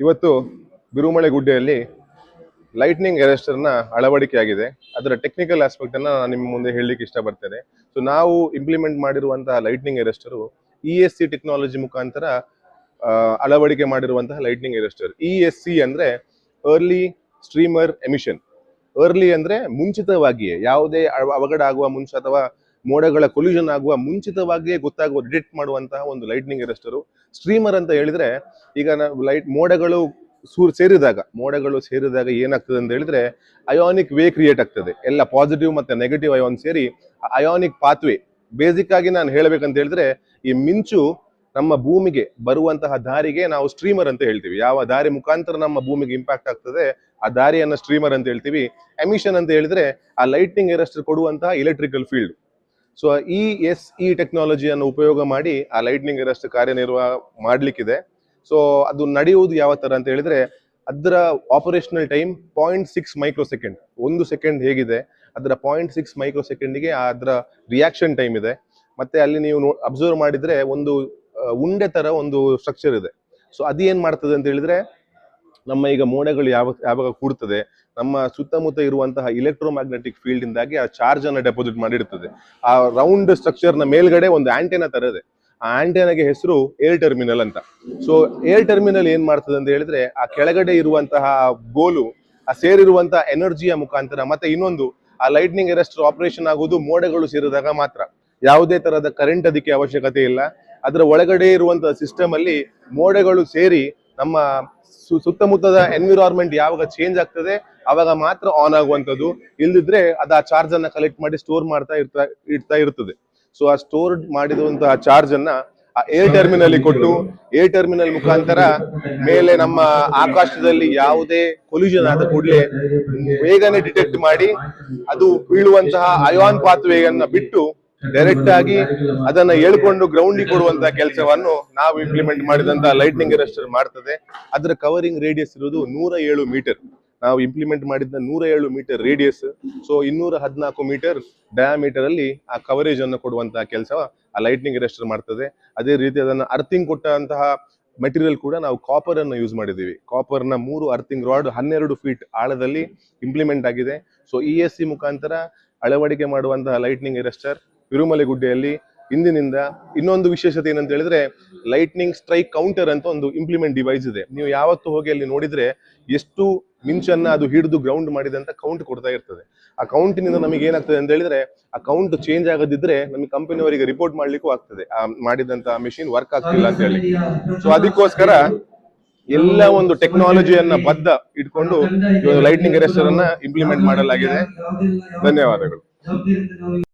ಇವತ್ತು ಬಿರುಮಳೆ ಗುಡ್ಡೆಯಲ್ಲಿ ಲೈಟ್ನಿಂಗ್ ಎರೆಸ್ಟರ್ನ ಅಳವಡಿಕೆ ಆಗಿದೆ ಅದರ ಟೆಕ್ನಿಕಲ್ ಆಸ್ಪೆಕ್ಟ್ ಅನ್ನ ನಾನು ನಿಮ್ಮ ಮುಂದೆ ಹೇಳಲಿಕ್ಕೆ ಇಷ್ಟಪಡ್ತೇನೆ. ಸೊ ನಾವು ಇಂಪ್ಲಿಮೆಂಟ್ ಮಾಡಿರುವಂತಹ lightning arrester E S C technology ಮುಖಾಂತರ ಅಳವಡಿಕೆ ಮಾಡಿರುವಂತಹ lightning arrester E S C ಅಂದ್ರೆ ಅರ್ಲಿ ಸ್ಟ್ರೀಮರ್ ಎಮಿಷನ್ ಅರ್ಲಿ ಅಂದ್ರೆ ಮುಂಚಿತವಾಗಿಯೇ, ಯಾವುದೇ ಅವಘಡ ಆಗುವ ಮುಂಚೆ ಅಥವಾ ಮೋಡಗಳ ಕೊಲ್ಯೂಷನ್ ಆಗುವ ಮುಂಚಿತವಾಗಿಯೇ ಗೊತ್ತಾಗುವ ಡಿಟೆಕ್ಟ್ ಮಾಡುವಂತಹ ಒಂದು ಲೈಟ್ನಿಂಗ್ ಎರೆಸ್ಟರು ಸ್ಟ್ರೀಮರ್ ಅಂತ ಹೇಳಿದ್ರೆ, ಈಗ ನಾವು ಲೈಟ್ ಮೋಡಗಳು ಸೂರ್ ಸೇರಿದಾಗ, ಮೋಡಗಳು ಸೇರಿದಾಗ ಏನಾಗ್ತದೆ ಅಂತ ಹೇಳಿದ್ರೆ ಅಯಾನಿಕ್ ವೇ ಕ್ರಿಯೇಟ್ ಆಗ್ತದೆ. ಎಲ್ಲ ಪಾಸಿಟಿವ್ ಮತ್ತೆ ನೆಗೆಟಿವ್ ಅಯಾನ್ ಸೇರಿ ಅಯಾನಿಕ್ ಪಾತ್ವೆ ಬೇಸಿಕ್ ಆಗಿ ನಾನು ಹೇಳಬೇಕಂತ ಹೇಳಿದ್ರೆ, ಈ ಮಿಂಚು ನಮ್ಮ ಭೂಮಿಗೆ ಬರುವಂತಹ ದಾರಿಗೆ ನಾವು ಸ್ಟ್ರೀಮರ್ ಅಂತ ಹೇಳ್ತೀವಿ. ಯಾವ ದಾರಿ ಮುಖಾಂತರ ನಮ್ಮ ಭೂಮಿಗೆ ಇಂಪ್ಯಾಕ್ಟ್ ಆಗ್ತದೆ, ಆ ದಾರಿಯನ್ನ ಸ್ಟ್ರೀಮರ್ ಅಂತ ಹೇಳ್ತೀವಿ. ಎಮಿಷನ್ ಅಂತ ಹೇಳಿದ್ರೆ, ಆ ಲೈಟ್ನಿಂಗ್ ಎರೆಸ್ಟರ್ ಕೊಡುವಂತಹ ಎಲೆಕ್ಟ್ರಿಕಲ್ ಫೀಲ್ಡ್ ಸೊ ಈ ಎಸ್ ಇ ಟೆಕ್ನಾಲಜಿಯನ್ನು ಉಪಯೋಗ ಮಾಡಿ ಆ ಲೈಟ್ನಿಂಗ್ ಎರೆಸ್ಟ್ ಕಾರ್ಯನಿರ್ವಾಹ ಮಾಡಲಿಕ್ಕಿದೆ. ಸೊ ಅದು ನಡೆಯುವುದು ಯಾವ ಥರ ಅಂತ ಹೇಳಿದ್ರೆ, ಅದರ operational time point six microsecond ಒಂದು ಸೆಕೆಂಡ್ ಹೇಗಿದೆ, ಅದರ ಪಾಯಿಂಟ್ ಸಿಕ್ಸ್ ಮೈಕ್ರೋ ಸೆಕೆಂಡಿಗೆ ಅದರ ರಿಯಾಕ್ಷನ್ ಟೈಮ್ ಇದೆ. ಮತ್ತೆ ಅಲ್ಲಿ ನೀವು ಅಬ್ಸರ್ವ್ ಮಾಡಿದ್ರೆ ಒಂದು ಉಂಡೆ ಥರ ಒಂದು ಸ್ಟ್ರಕ್ಚರ್ ಇದೆ. ಸೊ ಅದೇನು ಮಾಡ್ತದೆ ಅಂತ ಹೇಳಿದ್ರೆ ನಮ್ಮ ಈಗ ಮೋಡಗಳು ಯಾವ, ಯಾವಾಗ ಕೂಡ್ತದೆ, ನಮ್ಮ ಸುತ್ತಮುತ್ತ ಇರುವಂತಹ ಇಲೆಕ್ಟ್ರೋ ಮ್ಯಾಗ್ನೆಟಿಕ್ ಫೀಲ್ಡ್ ಇಂದಾಗಿ ಆ ಚಾರ್ಜ್ ಅನ್ನ ಡೆಪಾಸಿಟ್ ಮಾಡಿರ್ತದೆ. ಆ ರೌಂಡ್ ಸ್ಟ್ರಕ್ಚರ್ನ ಮೇಲ್ಗಡೆ ಒಂದು ಆಂಟೆನಾ ತರದೆ, ಆ ಆಂಟೆನಾಗೆ ಹೆಸರು ಏರ್ ಟರ್ಮಿನಲ್ ಅಂತ. ಸೊ ಏರ್ ಟರ್ಮಿನಲ್ ಏನ್ ಮಾಡ್ತದೆ ಅಂತ ಹೇಳಿದ್ರೆ, ಆ ಕೆಳಗಡೆ ಇರುವಂತಹ ಗೋಲು, ಆ ಸೇರಿರುವಂತಹ ಎನರ್ಜಿಯ ಮುಖಾಂತರ ಮತ್ತೆ ಇನ್ನೊಂದು, ಆ ಲೈಟ್ನಿಂಗ್ ಎರೆಸ್ಟರ್ ಆಪರೇಷನ್ ಆಗುವುದು ಮೋಡಗಳು ಸೇರಿದಾಗ ಮಾತ್ರ. ಯಾವುದೇ ತರಹದ ಕರೆಂಟ್ ಅದಕ್ಕೆ ಅವಶ್ಯಕತೆ ಇಲ್ಲ. ಅದರ ಒಳಗಡೆ ಇರುವಂತಹ ಸಿಸ್ಟಮ್ ಅಲ್ಲಿ ಮೋಡಗಳು ಸೇರಿ ನಮ್ಮ ಸುತ್ತಮುತ್ತದ ಎನ್ವಿರಾನ್ಮೆಂಟ್ ಯಾವಾಗ ಚೇಂಜ್ ಆಗ್ತದೆ, ಅವಾಗ ಮಾತ್ರ ಆನ್ ಆಗುವಂಥದ್ದು. ಇಲ್ದಿದ್ರೆ ಅದು ಆ ಚಾರ್ಜ್ ಅನ್ನ ಕಲೆಕ್ಟ್ ಮಾಡಿ ಸ್ಟೋರ್ ಮಾಡ್ತಾ ಇರ್ತಾ, ಇಡ್ತಾ ಇರ್ತದೆ. ಸೊ ಆ ಸ್ಟೋರ್ ಮಾಡಿರುವಂತಹ ಚಾರ್ಜ್ ಅನ್ನ ಆ ಏರ್ ಟರ್ಮಿನಲ್ ಕೊಟ್ಟು ಏರ್ ಟರ್ಮಿನಲ್ ಮುಖಾಂತರ ಮೇಲೆ ನಮ್ಮ ಆಕಾಶದಲ್ಲಿ ಯಾವುದೇ ಕೊಲ್ಯೂಷನ್ ಆದ ಕೂಡಲೇ ಬೇಗನೆ ಡಿಟೆಕ್ಟ್ ಮಾಡಿ, ಅದು ಬೀಳುವಂತಹ ಅಯಾನ್ ಪಾತ್ವೆಯನ್ನು ಬಿಟ್ಟು ಡೈರೆಕ್ಟ್ ಆಗಿ ಅದನ್ನ ಹೇಳ್ಕೊಂಡು ಗ್ರೌಂಡಿಗೆ ಕೊಡುವಂತ ಕೆಲಸವನ್ನು ನಾವು ಇಂಪ್ಲಿಮೆಂಟ್ ಮಾಡಿದಂತ ಲೈಟ್ನಿಂಗ್ ಅರೆಸ್ಟರ್ ಮಾಡ್ತದೆ. ಅದರ ಕವರಿಂಗ್ ರೇಡಿಯಸ್ ಇರುವುದು ನೂರ ಏಳು ಮೀಟರ್ ನಾವು ಇಂಪ್ಲಿಮೆಂಟ್ ಮಾಡಿದ ನೂರ ಏಳು ಮೀಟರ್ ರೇಡಿಯಸ್ ಸೊ ಇನ್ನೂರ ಹದಿನಾಲ್ಕು ಮೀಟರ್ ಡಯಾಮೀಟರ್ ಅಲ್ಲಿ ಆ ಕವರೇಜ್ ಅನ್ನು ಕೊಡುವಂತಹ ಕೆಲಸ ಆ ಲೈಟ್ನಿಂಗ್ ಅರೆಸ್ಟರ್ ಮಾಡ್ತದೆ. ಅದೇ ರೀತಿ ಅದನ್ನ ಅರ್ಥಿಂಗ್ ಕೊಟ್ಟಂತಹ ಮೆಟೀರಿಯಲ್ ಕೂಡ ನಾವು ಕಾಪರ್ ಅನ್ನು ಯೂಸ್ ಮಾಡಿದ್ದೀವಿ. ಕಾಪರ್ನ ಮೂರು ಅರ್ಥಿಂಗ್ ರಾಡ್ ಹನ್ನೆರಡು ಫೀಟ್ ಆಳದಲ್ಲಿ ಇಂಪ್ಲಿಮೆಂಟ್ ಆಗಿದೆ. ಸೊ ಇ ಎಸ್ ಸಿ ಮುಖಾಂತರ ಅಳವಡಿಕೆ ಮಾಡುವಂತಹ ಲೈಟ್ನಿಂಗ್ ಎರೆಸ್ಟರ್ ತಿರುಮಲೆ ಗುಡ್ಡೆಯಲ್ಲಿ ಇಂದಿನಿಂದ ಇನ್ನೊಂದು ವಿಶೇಷತೆ ಏನಂತ ಹೇಳಿದ್ರೆ ಲೈಟ್ನಿಂಗ್ ಸ್ಟ್ರೈಕ್ ಕೌಂಟರ್ ಅಂತ ಒಂದು ಇಂಪ್ಲಿಮೆಂಟ್ ಡಿವೈಸ್ ಇದೆ. ನೀವು ಯಾವತ್ತು ಹೋಗಿ ಅಲ್ಲಿ ನೋಡಿದ್ರೆ ಎಷ್ಟು ಮಿಂಚನ್ನ ಅದು ಹಿಡಿದು ಗ್ರೌಂಡ್ ಮಾಡಿದೆ ಅಂತ ಕೌಂಟ್ ಕೊಡ್ತಾ ಇರ್ತದೆ. ಆ ಕೌಂಟಿನಿಂದ ನಮಗೆ ಏನಾಗ್ತದೆ ಅಂತ ಹೇಳಿದ್ರೆ ಆ ಕೌಂಟ್ ಚೇಂಜ್ ಆಗದಿದ್ರೆ ನಮಗೆ ಕಂಪನಿಯವರಿಗೆ ರಿಪೋರ್ಟ್ ಮಾಡ್ಲಿಕ್ಕೂ ಆಗ್ತದೆ. ಆ ಮಾಡಿದಂತ ಮೆಷಿನ್ ವರ್ಕ್ ಆಗ್ತಿಲ್ಲ ಅಂತ ಹೇಳಿ. ಸೊ ಅದಕ್ಕೋಸ್ಕರ ಎಲ್ಲ ಒಂದು ಟೆಕ್ನಾಲಜಿಯನ್ನ ಬದ್ಧ ಇಟ್ಕೊಂಡು ಲೈಟ್ನಿಂಗ್ ಅರೆಸ್ಟರ್ ಅನ್ನ ಇಂಪ್ಲಿಮೆಂಟ್ ಮಾಡಲಾಗಿದೆ. ಧನ್ಯವಾದಗಳು.